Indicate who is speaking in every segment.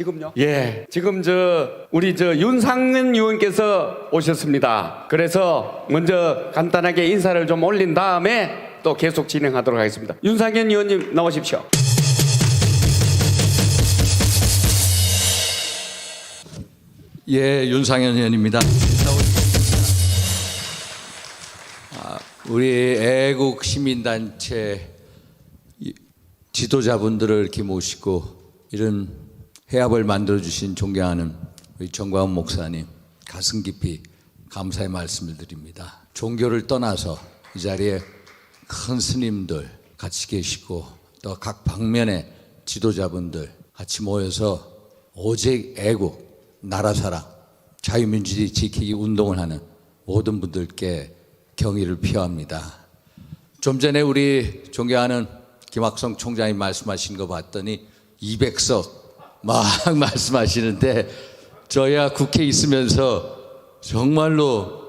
Speaker 1: 지금요? 예. 지금 저 우리 저 윤상현 의원께서 오셨습니다. 그래서 먼저 간단하게 인사를 좀 올린 다음에 또 계속 진행하도록 하겠습니다. 윤상현 의원님 나오십시오.
Speaker 2: 예, 윤상현 의원입니다. 아, 우리 애국 시민단체 이- 지도자분들을 이렇게 모시고 이런 해합을 만들어 주신 존경하는 우리 정광훈 목사님 가슴 깊이 감사의 말씀을 드립니다. 종교를 떠나서 이 자리에 큰 스님들 같이 계시고 또 각 방면의 지도자분들 같이 모여서 오직 애국, 나라 사랑, 자유민주주의 지키기 운동을 하는 모든 분들께 경의를 표합니다. 좀 전에 우리 존경하는 김학성 총장이 말씀하신 거 봤더니 200석 막 말씀하시는데 저야 국회에 있으면서 정말로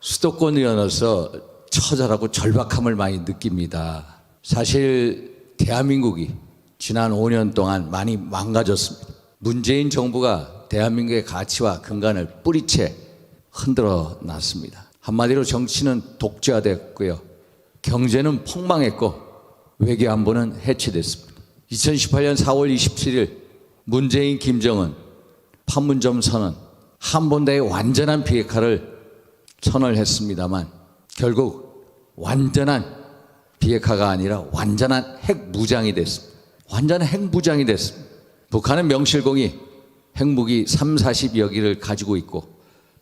Speaker 2: 수도권 의원으로서 처절하고 절박함을 많이 느낍니다. 사실 대한민국이 지난 5년 동안 많이 망가졌습니다. 문재인 정부가 대한민국의 가치와 근간을 뿌리채 흔들어 놨습니다. 한마디로 정치는 독재화됐고요. 경제는 폭망했고 외교 안보는 해체됐습니다. 2018년 4월 27일 문재인 김정은 판문점 선언 한본대의 완전한 비핵화를 선언했습니다만 결국 완전한 비핵화가 아니라 완전한 핵무장이 됐습니다. 완전한 핵무장이 됐습니다. 북한은 명실공히 핵무기 3, 40여 기를 가지고 있고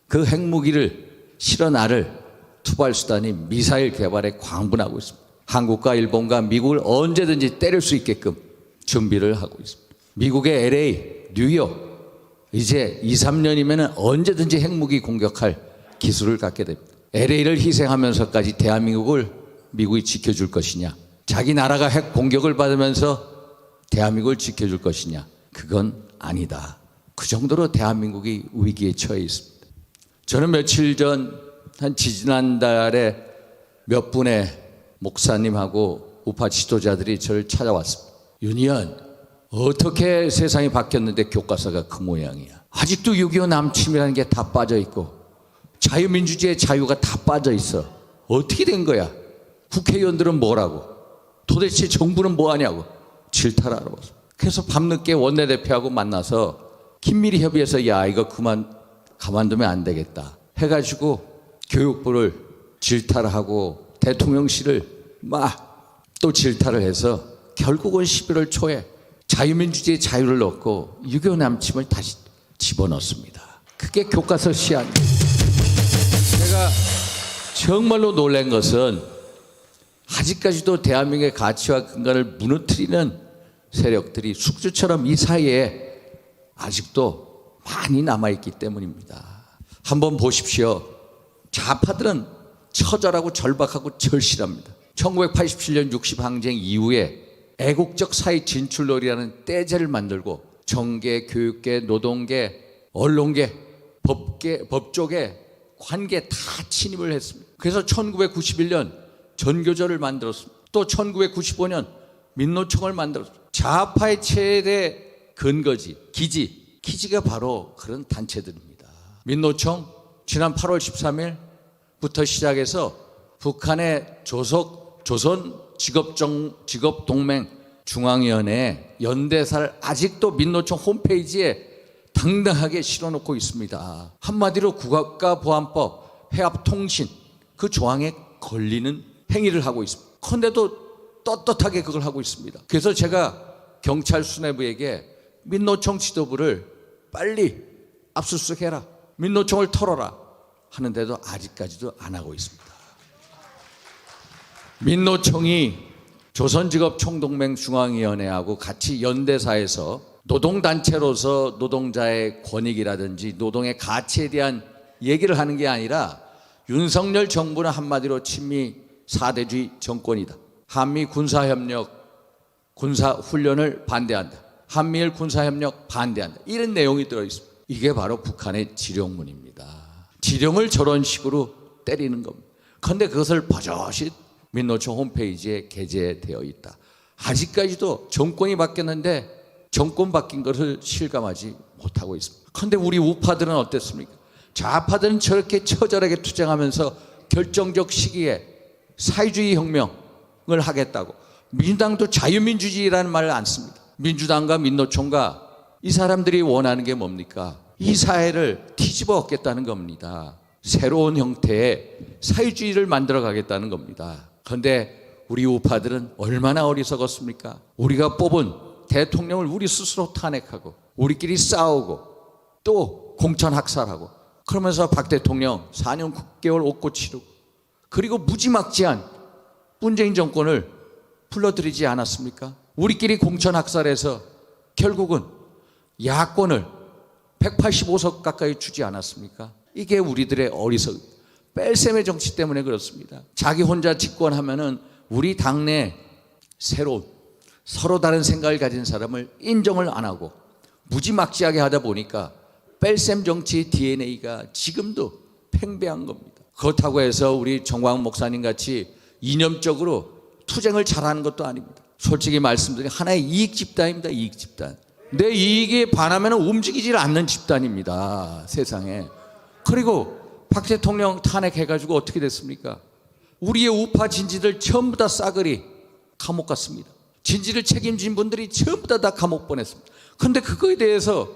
Speaker 2: 그 핵무기를 실어 나를 투발 수단이 미사일 개발에 광분하고 있습니다. 한국과 일본과 미국을 언제든지 때릴 수 있게끔 준비를 하고 있습니다. 미국의 LA, 뉴욕 이제 2, 3년이면 언제든지 핵무기 공격할 기술을 갖게 됩니다. LA를 희생하면서까지 대한민국을 미국이 지켜줄 것이냐? 자기 나라가 핵 공격을 받으면서 대한민국을 지켜줄 것이냐? 그건 아니다. 그 정도로 대한민국이 위기에 처해 있습니다. 저는 며칠 전 한 지지난달에 몇 분의 목사님하고 우파 지도자들이 저를 찾아왔습니다. 윤희연 어떻게 세상이 바뀌었는데 교과서가 그 모양이야. 아직도 6.25 남침이라는 게 다 빠져 있고 자유민주주의의 자유가 다 빠져 있어. 어떻게 된 거야? 국회의원들은 뭐라고? 도대체 정부는 뭐 하냐고? 왔어. 그래서 밤늦게 원내대표하고 만나서 긴밀히 협의해서 야 이거 그만 가만두면 안 되겠다 해가지고 교육부를 질타를 하고 대통령실을 막 또 질타를 해서 결국은 11월 초에 자유민주주의 자유를 넣고 유교 남침을 다시 집어넣습니다. 그게 교과서 시안. 제가 정말로 놀란 것은 아직까지도 대한민국의 가치와 근간을 무너뜨리는 세력들이 숙주처럼 이 사이에 아직도 많이 남아있기 때문입니다. 한번 보십시오. 좌파들은 처절하고 절박하고 절실합니다. 1987년 60항쟁 이후에 애국적 사회 진출놀이라는 떼제를 만들고 정계, 교육계, 노동계, 언론계, 법계, 법조계, 관계 다 침입을 했습니다. 그래서 1991년 전교조를 만들었습니다. 또 1995년 민노총을 만들었습니다. 좌파의 최대 근거지, 기지, 기지가 바로 그런 단체들입니다. 민노총 지난 8월 13일부터 시작해서 북한의 조속 조선 직업정 직업동맹 중앙위원회 연대사를 아직도 민노총 홈페이지에 당당하게 실어놓고 있습니다. 한마디로 국가 보안법, 해합통신 그 조항에 걸리는 행위를 하고 있습니다. 그런데도 떳떳하게 그걸 하고 있습니다. 그래서 제가 경찰 수뇌부에게 민노총 지도부를 빨리 압수수색해라. 민노총을 털어라. 하는데도 아직까지도 안 하고 있습니다. 민노총이 조선직업 총동맹 중앙위원회하고 같이 연대사에서 노동단체로서 노동자의 권익이라든지 노동의 가치에 대한 얘기를 하는 게 아니라 윤석열 정부는 한마디로 친미 사대주의 정권이다. 한미 군사협력, 군사훈련을 반대한다. 한미일 군사협력 반대한다. 이런 내용이 들어있습니다. 이게 바로 북한의 지령문입니다. 지령을 저런 식으로 때리는 겁니다. 그런데 그것을 버젓이 민노총 홈페이지에 게재되어 있다. 아직까지도 정권이 바뀌었는데 정권 바뀐 것을 실감하지 못하고 있습니다. 그런데 우리 우파들은 어땠습니까? 좌파들은 저렇게 처절하게 투쟁하면서 결정적 시기에 사회주의 혁명을 하겠다고 민주당도 자유민주주의라는 말을 안 씁니다. 민주당과 민노총과 이 사람들이 원하는 게 뭡니까? 이 사회를 뒤집어 엎겠다는 겁니다. 새로운 형태의 사회주의를 만들어 가겠다는 겁니다. 그런데 우리 우파들은 얼마나 어리석었습니까? 우리가 뽑은 대통령을 우리 스스로 탄핵하고 우리끼리 싸우고 또 공천 학살하고 그러면서 박 대통령 4년 9개월 옥고 치르고 그리고 무지막지한 문재인 정권을 불러들이지 않았습니까? 우리끼리 공천 학살해서 결국은 야권을 185석 가까이 주지 않았습니까? 이게 우리들의 어리석 뺄셈의 정치 때문에 그렇습니다. 자기 혼자 집권하면은 우리 당내 새로운 서로 다른 생각을 가진 사람을 인정을 안 하고 무지막지하게 하다 보니까 뺄셈 정치 DNA가 지금도 팽배한 겁니다. 그렇다고 해서 우리 정광 목사님 같이 이념적으로 투쟁을 잘하는 것도 아닙니다. 솔직히 말씀드리면 하나의 이익 집단입니다. 이익 집단. 내 이익에 반하면 움직이질 않는 집단입니다. 세상에. 그리고 박 대통령 탄핵해가지고 어떻게 됐습니까? 우리의 우파 진지들 전부 다 싸그리 감옥 갔습니다. 진지를 책임진 분들이 전부 다, 다 감옥 보냈습니다. 근데 그거에 대해서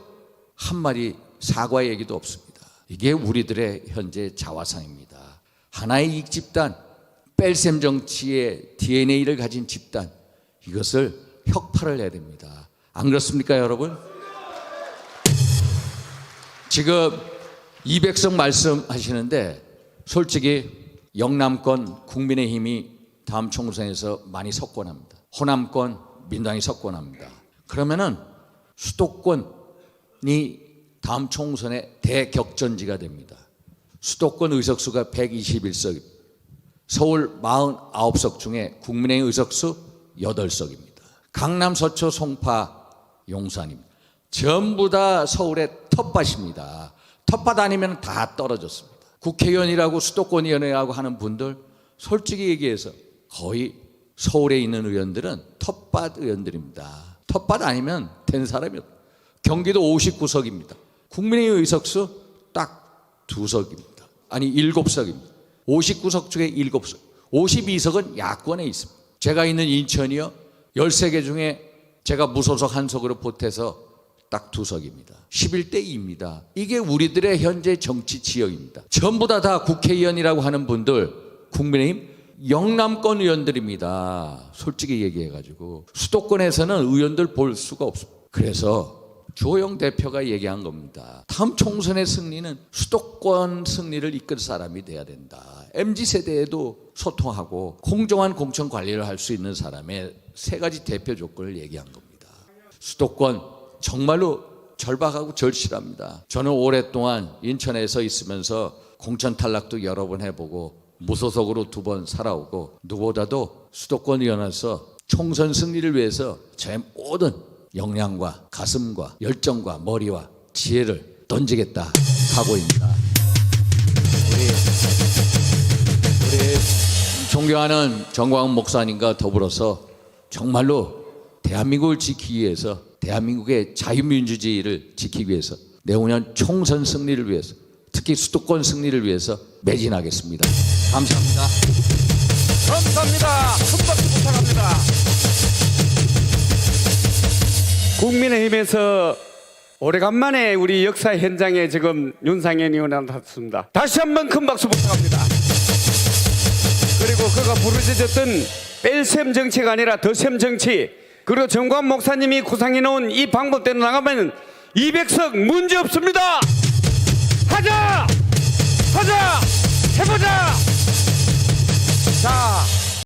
Speaker 2: 한마디 사과 얘기도 없습니다. 이게 우리들의 현재 자화상입니다. 하나의 이익 집단, 뺄셈 정치의 DNA를 가진 집단, 이것을 혁파를 해야 됩니다. 안 그렇습니까, 여러분? 지금 200석 말씀하시는데 솔직히 영남권 국민의힘이 다음 총선에서 많이 석권합니다. 호남권 민당이 석권합니다. 그러면은 수도권이 다음 총선의 대격전지가 됩니다. 수도권 의석수가 121석, 서울 49석 중에 국민의힘 의석수 8석입니다. 강남, 서초, 송파, 용산입니다. 전부 다 서울의 텃밭입니다. 텃밭 아니면 다 떨어졌습니다. 국회의원이라고 수도권위원회라고 하는 분들 솔직히 얘기해서 거의 서울에 있는 의원들은 텃밭 의원들입니다. 텃밭 아니면 된 사람이 없 경기도 59석입니다. 국민의힘 의석수 딱 두 석입니다. 아니 일곱 석입니다. 59석 중에 7석. 52석은 야권에 있습니다. 제가 있는 인천이요. 13개 중에 제가 무소속 한 석으로 보태서 딱 두 석입니다. 11대 2입니다. 이게 우리들의 현재 정치 지역입니다. 전부 다 다 국회의원이라고 하는 분들 국민의힘 영남권 의원들입니다. 솔직히 얘기해가지고 수도권에서는 의원들 볼 수가 없습니다. 그래서 주호영 대표가 얘기한 겁니다. 다음 총선의 승리는 수도권 승리를 이끌 사람이 돼야 된다. MZ 세대에도 소통하고 공정한 공천 관리를 할 수 있는 사람의 세 가지 대표 조건을 얘기한 겁니다. 수도권 정말로 절박하고 절실합니다. 저는 오랫동안 인천에서 있으면서 공천 탈락도 여러 번 해보고 무소속으로 두 번 살아오고 누구보다도 수도권 의원에서 총선 승리를 위해서 제 모든 역량과 가슴과 열정과 머리와 지혜를 던지겠다 각오입니다. 우리 우리 존경하는 정광훈 목사님과 더불어서 정말로 대한민국을 지키기 위해서 대한민국의 자유민주주의를 지키기 위해서 내후년 총선 승리를 위해서 특히 수도권 승리를 위해서 매진하겠습니다. 감사합니다.
Speaker 1: 감사합니다. 큰 박수 부탁합니다. 국민의힘에서 오래간만에 우리 역사 현장에 지금 윤상현 의원이 나탔습니다. 다시 한번 큰 박수 부탁합니다. 그리고 그가 부르짖었던 뺄셈 정치가 아니라 더셈 정치 그리고 정관 목사님이 구상해 놓은 이 방법대로 나가면 200석 문제 없습니다. 하자! 하자! 해보자! 자.